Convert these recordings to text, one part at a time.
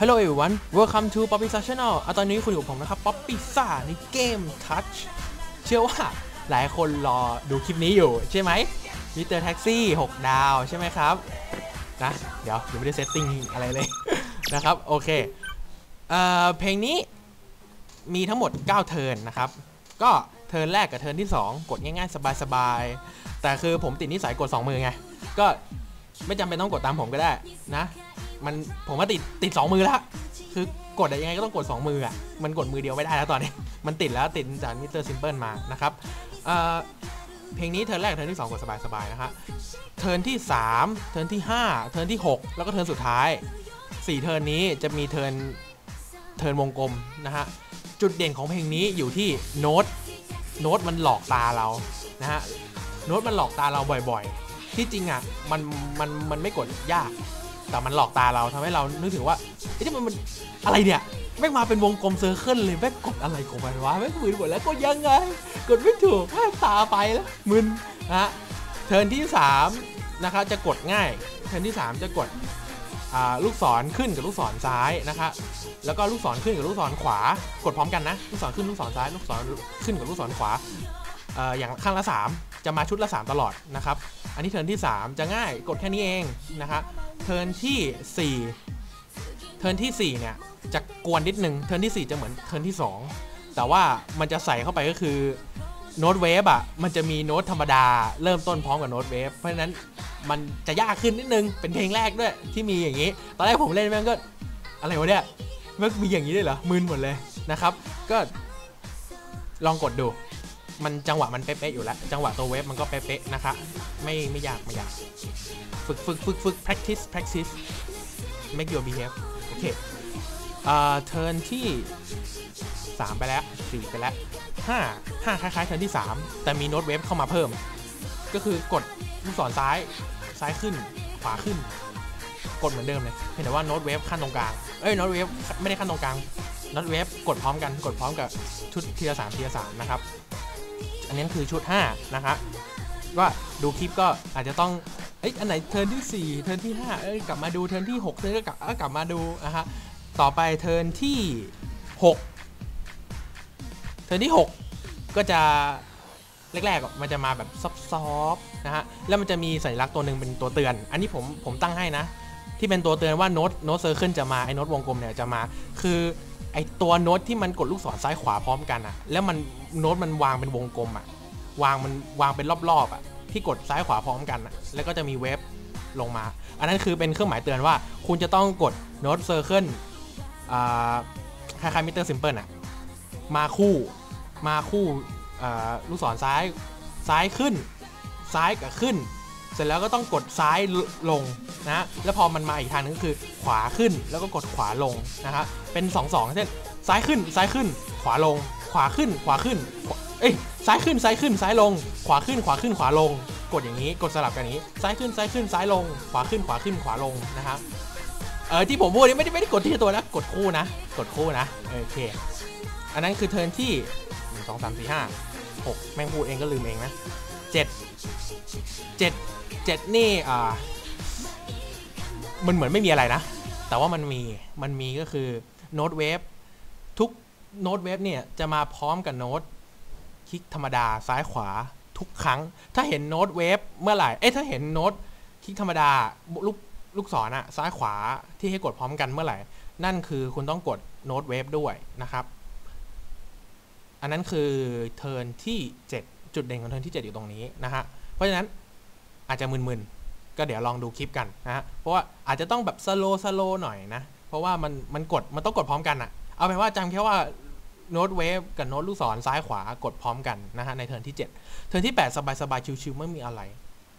Hello everyone welcome to Poppy Sa Channel อะตอนนี้คุณอยู่กับผมนะครับ Poppy Sa ในเกม Touch เชื่อว่าหลายคนรอดูคลิปนี้อยู่ใช่ไหมมิเตอร์แท็กซี่6ดาวใช่ไหมครับ นะ เดี๋ยวยังไม่ได้เซตติ้งอะไรเลย นะครับ โอเคเอ่อเพลงนี้มีทั้งหมด 9 เทิร์นนะครับ ก็เทิร์นแรกกับเทิร์นที่ 2 กดง่ายๆ สบายๆ แต่คือผมติดนิสัยกด 2 มือไง ก็ไม่จำเป็นต้องกดตามผมก็ได้นะ มันผมว่าติดติด2มือแล้วคือกดยังไงก็ต้องกด 2 มืออะ มันกดมือเดียวไม่ได้แล้วตอนนี้ มันติดแล้วติดจากมิสเตอร์ซิมเพิลมานะครับเเพลงนี้เทิร์นแรกเทิร์นที่ 2 กดสบายๆนะฮะ เทิร์นที่ 3 เทิร์นที่ 5 เทิร์นที่ 6 แล้วก็เทิร์นสุดท้าย 4 เทิร์นนี้จะมีเทิร์นเทิร์นวงกลมนะฮะ จุดเด่นของเพลงนี้อยู่ที่โน้ต โน้ตมันหลอกตาเรานะฮะ โน้ตมันหลอกตาเราบ่อยๆ ที่จริงอะมันมันมันไม่กดยาก แต่มันหลอกตาเราทำให้เรานึกถึงว่าไอ้ที่มันมันอะไรเนี่ยแม่งมาเป็นวงกลมเซอร์เคิลเลยแม่งกดอะไรของมันวะแม่งมึนหมดแล้วกดยังไง กดไม่ถูกแม่งตาไปแล้วมึนนะฮะเทิร์นที่3นะครับจะกดง่ายเทิร์นที่ 3 จะกดลูกศรขึ้นกับลูกศรซ้ายนะคะแล้วก็ลูกศรขึ้นกับลูกศรขวา กดพร้อมกันนะ ลูกศรขึ้นลูกศรซ้าย ลูกศรขึ้นกับลูกศรขวาอออย่างข้างละ 3 จะมาชุดละ 3 ตลอดนะครับ อันนี้เทิร์นที่ 3 จะง่ายกดแค่นี้เองนะคะ เทิร์นที่ 4 เทิร์นที่ 4 เนี่ย จะกวนนิดนึง เทิร์นที่ 4 จะเหมือนเทิร์นที่ 2 แต่ว่ามันจะใส่เข้าไปก็คือโน้ตเวฟอะ มันจะมีโน้ตธรรมดาเริ่มต้นพร้อมกับโน้ตเวฟเพราะฉะนั้นมันจะยากขึ้นนิดนึง เป็นเพลงแรกด้วยที่มีอย่างนี้ ตอนแรกผมเล่นแม่งก็อะไรวะเนี่ยมันมีอย่างนี้ด้วยเหรอมึนหมดเลยนะครับ ก็ลองกดดู มันจังหวะมันเป๊ะๆอยู่แล้ว จังหวะตัวเวฟมันก็เป๊ะๆนะคะไม่ไม่ยากไม่ยากฝึกฝึกฝึกฝึก practice practice make your behave โอเคอ่าเทิร์นที่ 3 ไปแล้ว 4 ไปแล้ว 5 5 คล้ายๆเทิร์นที่ 3 แต่มีโน้ตเวฟเข้ามาเพิ่ม ก็คือกดลูกศรซ้ายซ้ายขึ้นขวาขึ้น กดเหมือนเดิมเลยเพียงแต่ว่าโน้ตเวฟขั้นตรงกลางเอ้ยโน้ตเวฟไม่ได้ขั้นตรงกลางโน้ตเวฟกดพร้อมกันกดพร้อมกับชุดทีละสามทีละสามนะครับ อันนี้คือชุด 5 นะคะว่าดูคลิปก็อาจจะต้องเอ้ยอันไหนเทิร์นที่ 4 เทิร์นที่5เอ้ยกลับมาดูเทิร์นที่6เทิร์นก็กลับกลับมาดูนะฮะต่อไปเทิร์นที่ 6 เทิร์นที่ 6 ก็จะแรกๆมันจะมาแบบซอฟๆนะฮะแล้วมันจะมีสัญลักษณ์ตัวหนึ่งเป็นตัวเตือน อันนี้ผมผมตั้งให้นะ ที่เป็นตัวเตือนว่าโน้ตโน้ตเซอร์เคิลจะมาไอ้โน้ตวงกลมเนี่ยจะมา คือ ไอ้ตัวโน้ตที่มันกดลูกศรซ้ายขวาพร้อมกันอะแล้วมันโน้ตมันวางเป็นวงกลมอะวางมันวางเป็นรอบๆอะที่กดซ้ายขวาพร้อมกันอะแล้วก็จะมีเวฟลงมา อันนั้นคือเป็นเครื่องหมายเตือนว่า คุณจะต้องกดโน้ตเซอร์เคิลอ่าคล้ายๆมิเตอร์ซิมเพิลอะมาคู่มาคู่ลูกศรซ้ายซ้ายขึ้น ซ้ายกับขึ้น เสร็จแล้วก็ต้องกดซ้ายลงนะแล้วพอมันมาอีกทางนึงก็คือขวาขึ้นแล้วก็กดขวาลงนะฮะเป็น2อสองเช่นซ้ายขึ้นซ้ายขึ้น ขวาลง ขวาขึ้นขวาขึ้นเอ้ยซ้ายขึ้นซ้ายขึ้นซ้ายลง ขวาขึ้นขวาขึ้นขวาลง กดอย่างนี้กดสลับกันนี้ซ้ายขึ้นซ้ายขึ้นซ้ายลง ขวาขึ้นขวาขึ้นขวาลงนะครับเออที่ผมพูดนี่ไม่ได้ไม่ได้กดที่ตัวนะกดคู่นะ กดคู่นะโอเค อันนั้นคือเทิร์นที่หนึ่งสองสามสี่ห้าหกแม่งพูดเองก็ลืมเองนะเจ็ด เจ็ดเจ็ดนี่อ่ามันเหมือนไม่มีอะไรนะ แต่ว่ามันมีมันมีก็คือโน้ตเวฟทุกโน้ตเวฟเนี่ยจะมาพร้อมกับโน้ตคลิกธรรมดาซ้ายขวาทุกครั้ง ถ้าเห็นโน้ตเวฟเมื่อไหร่เอ้ยถ้าเห็นโน้ตคลิกธรรมดาลูกลูกศรอะซ้ายขวาที่ให้กดพร้อมกันเมื่อไหร่ นั่นคือคุณต้องกดโน้ตเวฟด้วยนะครับ อันนั้นคือเทิร์นที่ 7 จุดเด่นของเทิร์นที่ 7 อยู่ตรงนี้นะฮะ เพราะฉะนั้นอาจจะมึนๆ ก็เดี๋ยวลองดูคลิปกันนะฮะ เพราะว่าอาจจะต้องแบบสโลสโลหน่อยนะ เพราะว่ามันมันกดมันต้องกดพร้อมกันอะเอาเป็นว่าจำแค่ว่าโน้ตเวฟกับโน้ตลูกศรซ้ายขวากดพร้อมกันนะฮะในเทิร์นที่ 7 เทิร์นที่ 8 สบายๆ ชิวๆไม่มีอะไร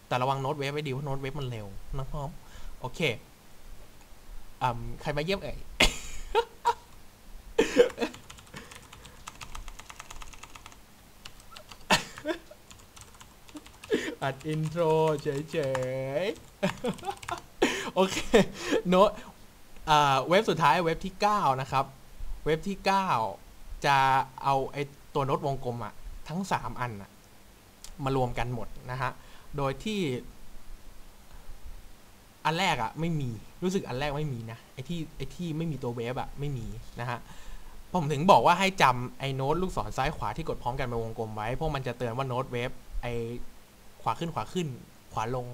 แต่ระวังโน้ตเวฟไว้ดีเพราะโน้ตเวฟมันเร็วนะครับโอเคอืมใครมาเยี่ยมเอ่ย อัดอินโทรเฉยๆ โอเค โน้ตเว็บสุดท้ายเว็บที่ 9 นะครับ เว็บที่ 9 จะเอาไอตัวโน้ตวงกลมอะทั้ง 3 อันอะมารวมกันหมดนะฮะ โดยที่ อันแรกอะไม่มีรู้สึกอันแรกไม่มีนะไอที่ไอที่ไม่มีตัวเวฟอะไม่มีนะฮะผมถึงบอกว่าให้จำไอ้โน้ตลูกศรซ้ายขวาที่กดพร้อมกันเป็นวงกลมไว้ เพราะมันจะเตือนว่าโน้ตเวฟไอ ขวาขึ้นขวาขึ้น ขวาลง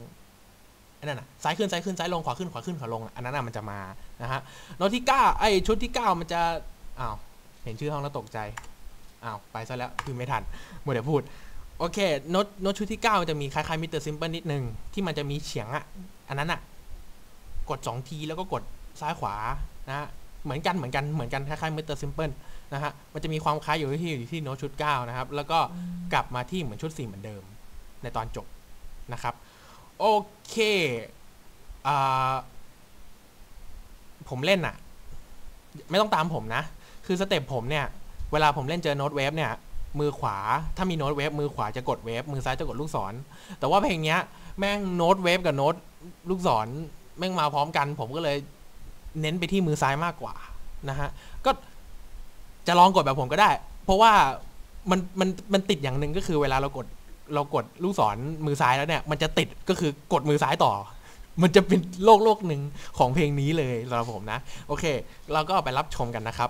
อันนั้นอะซ้ายขึ้นซ้ายขึ้นซ้ายลงขวาขึ้นขวาขึ้นขวาลงอันนั้นอะมันจะมานะฮะโน้ตที่เก้าไอชุดที่เก้ามันจะอ้าวเห็นชื่อห้องแล้วตกใจอ้าวไปซะแล้วคือไม่ทันมัวแต่พูดโอเคโน้ตโน้ตชุดที่9จะมีคล้ายๆมิเตอร์ซิมเปิลนิดนึง ที่มันจะมีเฉียงอะอันนั้นอะกด 2 ทีแล้วก็กดซ้ายขวานะฮะเหมือนกันเหมือนกันเหมือนกันคล้ายๆมิเตอร์ซิมเปิลนะฮะมันจะมีความคล้ายอยู่ที่อยู่ที่โน้ตชุด 9 นะครับ แล้วก็กลับมาที่เหมือนชุด 4 เหมือนเดิม ในตอนจบนะครับโอเคอผมเล่นอะไม่ต้องตามผมนะ คือสเต็ปผมเนี่ย เวลาผมเล่นเจอโน้ตเวฟเนี่ย มือขวา ถ้ามีโน้ตเวฟมือขวาจะกดเวฟ มือซ้ายจะกดลูกศร แต่ว่าเพลงเนี้ย แม่งโน้ตเวฟกับโน้ตลูกศร แม่งมาพร้อมกัน ผมก็เลยเน้นไปที่มือซ้ายมากกว่านะฮะ ก็จะลองกดแบบผมก็ได้ เพราะว่ามันมันมันติดอย่างหนึ่งก็คือเวลาเรากด เรากดลูกศรมือซ้ายแล้วเนี่ย มันจะติดก็คือกดมือซ้ายต่อ มันจะเป็นโลกโลกหนึ่งของเพลงนี้เลยสำหรับผมนะ โอเค เราก็ไปรับชมกันนะครับ